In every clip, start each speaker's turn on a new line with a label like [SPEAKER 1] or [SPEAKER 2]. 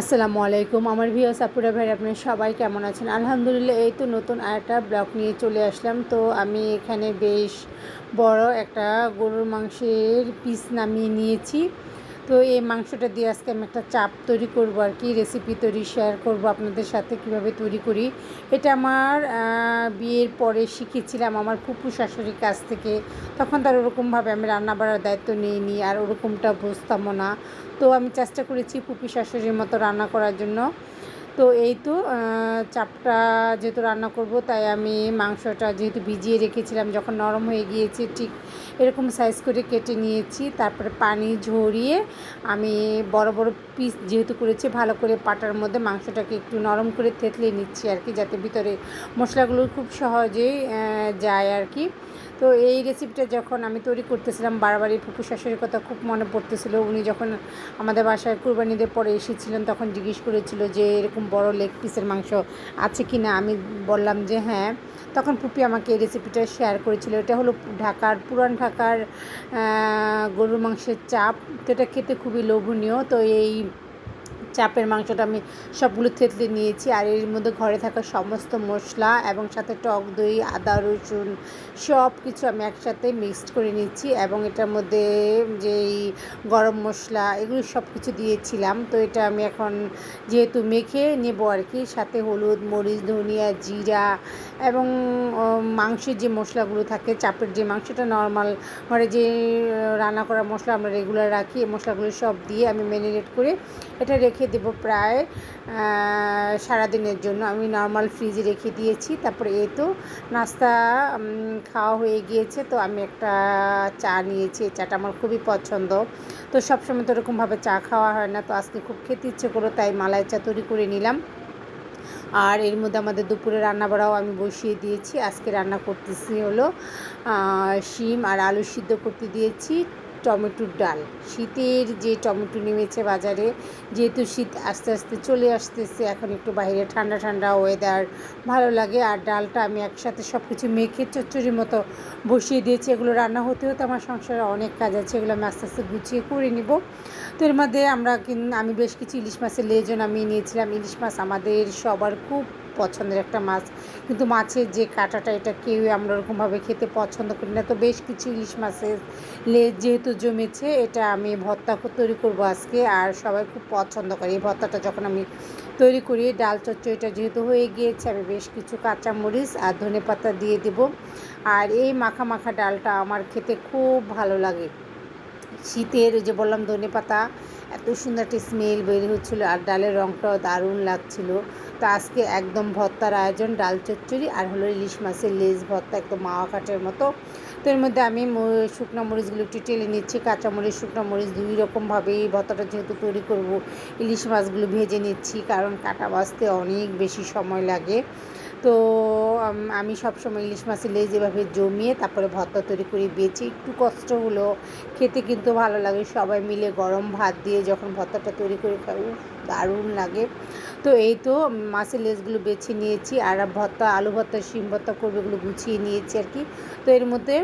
[SPEAKER 1] আসসালামু আলাইকুম। আমার ভিও সাপুরা ভাই, আপনার সবাই কেমন আছেন? আলহামদুলিল্লাহ, এই তো নতুন আরেকটা ব্লগ নিয়ে চলে আসলাম। তো আমি এখানে বেশ বড় একটা গরুর মাংসের পিস নামিয়ে নিয়েছি। তো এই মাংসটা দিয়ে আজকে আমি একটা চাপ তৈরি করব আর কি রেসিপি তৈরি শেয়ার করব আপনাদের সাথে কীভাবে তৈরি করি। এটা আমার বিয়ের পরে শিখেছিলাম আমার ফুপু শাশুড়ির কাছ থেকে। তখন তার ওরকমভাবে আমি রান্না বাড়ার দায়িত্ব নিইনি আর ওরকমটা বুঝতামও না। তো আমি চেষ্টা করেছি ফুপি শাশুড়ির মতো রান্না করার জন্য। তো এই তো চাপটা যেহেতু রান্না করব, তাই আমি মাংসটা যেহেতু ভিজিয়ে রেখেছিলাম, যখন নরম হয়ে গিয়েছে, ঠিক এরকম সাইজ করে কেটে নিয়েছি। তারপরে পানি ঝরিয়ে আমি বড় বড় পিস যেহেতু করেছি, ভালো করে পাটার মধ্যে মাংসটাকে একটু নরম করে থেতলে নিচ্ছি আর কি, যাতে ভিতরে মশলাগুলো খুব সহজেই যায় আর কি। তো এই রেসিপিটা যখন আমি তৈরি করতেছিলাম, বারবারই ফুপু শাশুড়ির কথা খুব মনে পড়তেছিল। উনি যখন আমাদের বাসায় কুরবানিদের পরে এসেছিলেন, তখন জিজ্ঞেস করেছিল যে, এরকম বড় লেগ পিসের মাংস আছে কি না আমি বললাম যে হ্যাঁ। তখন পুপি আমাকে এই রেসিপিটা শেয়ার করেছিল। এটা হলো ঢাকার, পুরান ঢাকার গরুর মাংসের চাপ। তো এটা খেতে খুবই লোভনীয়। তো এই চাপের মাংসটা আমি সবগুলো থেতলে নিয়েছি আর এর মধ্যে ঘরে থাকা সমস্ত মশলা এবং সাথে টক দই, আদা, রসুন সব কিছু আমি একসাথে মিক্সড করে নিচ্ছি এবং এটার মধ্যে যেই গরম মশলা এগুলো সব কিছু দিয়েছিলাম। তো এটা আমি এখন যেহেতু মেখে নেব আর কি, সাথে হলুদ, মরিচ, ধনিয়া, জিরা এবং মাংসের যে মশলাগুলো থাকে, চাপের যে মাংসটা নর্মাল ঘরে যে রান্না করা মশলা আমরা রেগুলার রাখি, এই মশলাগুলো সব দিয়ে আমি ম্যারিনেট করে এটা রেখে দেবো প্রায় সারাদিনের জন্য। আমি নর্মাল ফ্রিজে রেখে দিয়েছি। তারপরে এই তো নাস্তা খাওয়া হয়ে গিয়েছে। তো আমি একটা চা নিয়েছি। চাটা আমার খুবই পছন্দ। তো সবসময় তো এরকমভাবে চা খাওয়া হয় না। তো আজকে খুব খেতে ইচ্ছে করো তাই মালাই চা তৈরি করে নিলাম। আর এর মধ্যে আমাদের দুপুরে রান্না বাড়াও আমি বসিয়ে দিয়েছি। আজকে রান্না করতেছি হলো শিম আর আলু সিদ্ধ করতে দিয়েছি। টমেটোর ডাল। শীতের যে টমেটো নেমেছে বাজারে, যেহেতু শীত আস্তে আস্তে চলে আসতেছে, এখন একটু বাইরে ঠান্ডা ঠান্ডা ওয়েদার ভালো লাগে। আর ডালটা আমি একসাথে সব কিছু মেখে চচ্চড়ির মতো বসিয়ে দিয়েছি। এগুলো রান্না হতে হতে আমার সংসারে অনেক কাজ আছে, এগুলো আমি আস্তে আস্তে গুছিয়ে করে নিব। তো এর মধ্যে আমরা আমি বেশ কিছু ইলিশ মাছের লেজন আমি নিয়েছিলাম। ইলিশ মাছ আমাদের সবার খুব পছন্দের একটা মাছ। কিন্তু মাছের যে কাঁটাটা, এটা কেউই আমরা ওরকমভাবে খেতে পছন্দ করি না। তো বেশ কিছু ইলিশ মাছের লেজ যেহেতু জমেছে, এটা আমি ভর্তা তৈরি করব আজকে। আর সবাই খুব পছন্দ করে এই ভর্তাটা যখন আমি তৈরি করি, ডাল চচ্চড়িটা যেহেতু হয়ে গিয়েছে, আমি বেশ কিছু কাঁচামরিচ আর ধনে পাতা দিয়ে দেব। আর এই মাখা মাখা ডালটা আমার খেতে খুব ভালো লাগে। শীতের যে বললাম ধনে পাতা, এত সুন্দর একটা স্মেল বের হচ্ছিল আর ডালের রঙটাও দারুণ লাগছিল। তো আজকে একদম ভর্তার আয়োজন ডাল চচ্চড়ি আর হলো ইলিশ মাছের লেজ ভর্তা একদম মাওয়া কাঠের মতো। তো এর মধ্যে আমি শুকনো মরিচগুলো একটু টেলে নিচ্ছি কাঁচা মরিচ শুকনো মরিচ দুই রকমভাবে এই ভর্তাটা যেহেতু তৈরি করব ইলিশ মাছগুলো ভেজে নিচ্ছি কারণ কাটা বাছতে অনেক বেশি সময় লাগে। তো আম, সবসময় ইলিশ মাছের লেজ এভাবে জমিয়ে তারপরে ভর্তা তৈরি করে বেছে একটু কষ্ট হলো খেতে কিন্তু ভালো লাগে। সবাই মিলে গরম ভাত দিয়ে যখন ভর্তাটা তৈরি করে দারুণ লাগে। তো এই তো মাছের লেসগুলো বেছে নিয়েছি আর ভর্তা, আলু ভর্তা, শিম ভর্তা করবে এগুলো গুছিয়ে নিয়েছি আর কি। তো এর মধ্যে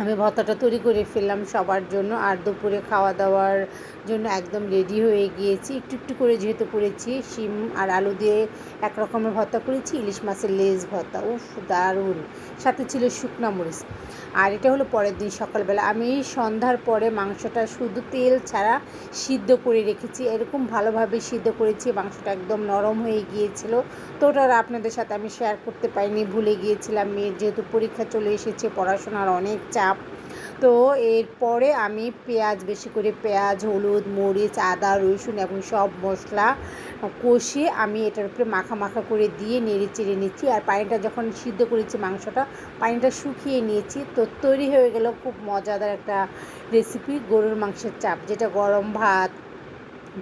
[SPEAKER 1] আমি ভর্তাটা তৈরি করে ফেললাম সবার জন্য আর দুপুরে খাওয়া দাওয়ার জন্য একদম রেডি হয়ে গিয়েছি। একটু একটু করে যেহেতু করেছি, শিম আর আলু দিয়ে এক রকমের ভর্তা করেছি, ইলিশ মাছের লেজ ভর্তা, উফ, দারুণ। সাথে ছিল শুকনা মরিচ। আর এটা হলো পরের দিন সকালবেলা। আমি সন্ধ্যার পরে মাংসটা শুধু তেল ছাড়া সিদ্ধ করে রেখেছি। এরকম ভালোভাবে সিদ্ধ করেছি, মাংসটা একদম নরম হয়ে গিয়েছিল। তো ওটা আপনাদের সাথে আমি শেয়ার করতে পারিনি, ভুলে গিয়েছিলাম। মেয়ের যেহেতু পরীক্ষা চলে এসেছে, পড়াশোনার অনেক চাপ তো এরপরে আমি পেঁয়াজ, বেশি করে পেঁয়াজ, হলুদ, মরিচ, আদা, রসুন এবং সব মশলা কষিয়ে আমি এটার উপরে মাখা মাখা করে দিয়ে নেড়ে চেড়ে নিচ্ছি। আর পানিটা যখন সিদ্ধ করেছি মাংসটা, পানিটা শুকিয়ে নিয়েছি। তো তৈরি হয়ে গেল খুব মজাদার একটা রেসিপি গরুর মাংসের চাপ, যেটা গরম ভাত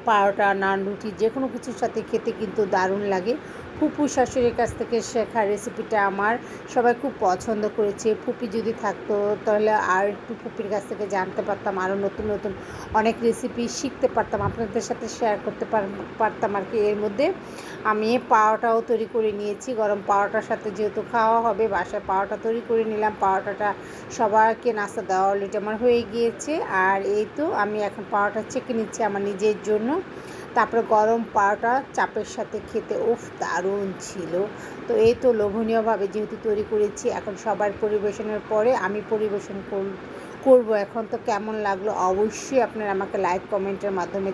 [SPEAKER 1] পারোটা নান রুটি যে কোনো কিছুর সাথে খেতে কিন্তু দারুণ লাগে। ফুপু শাশুড়ির কাছ থেকে শেখা রেসিপিটা আমার। সবাই খুব পছন্দ করেছে। ফুপি যদি থাকতো, তাহলে আর একটু ফুপির কাছ থেকে জানতে পারতাম, আরও নতুন নতুন অনেক রেসিপি শিখতে পারতাম, আপনাদের সাথে শেয়ার করতে পার- পারতাম আর কি। এর মধ্যে আমি পাওয়াটাও তৈরি করে নিয়েছি। গরম পাওয়াটার সাথে যেহেতু খাওয়া হবে, বাসায় পাওয়াটা তৈরি করে নিলাম। পাওয়াটাটা সবাইকে নাস্তা দেওয়া অলরেডি আমার হয়ে গিয়েছে। আর এই তো, আমি এখন পাওয়াটা চেকে নিচ্ছি। আমার নিজের জন্য তারপরে গরম পাওয়াটা চাপের সাথে খেতে উফ, দারুণ ছিল। তো এই তো লোভনীয়ভাবে যেহেতু তৈরি করেছি, এখন সবার পরিবেশনের পরে আমি পরিবেশন কর- করব এখন। তো কেমন লাগল অবশ্যই আপনারা আমাকে লাইক, কমেন্টের মাধ্যমে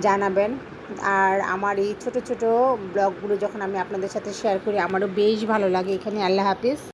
[SPEAKER 1] জানাবেন। আর আমার এই ছোট ছোট ব্লগগুলো যখন আমি আপনাদের সাথে শেয়ার করি, আমারও বেশ ভালো লাগে। এখানে আল্লাহ হাফিজ।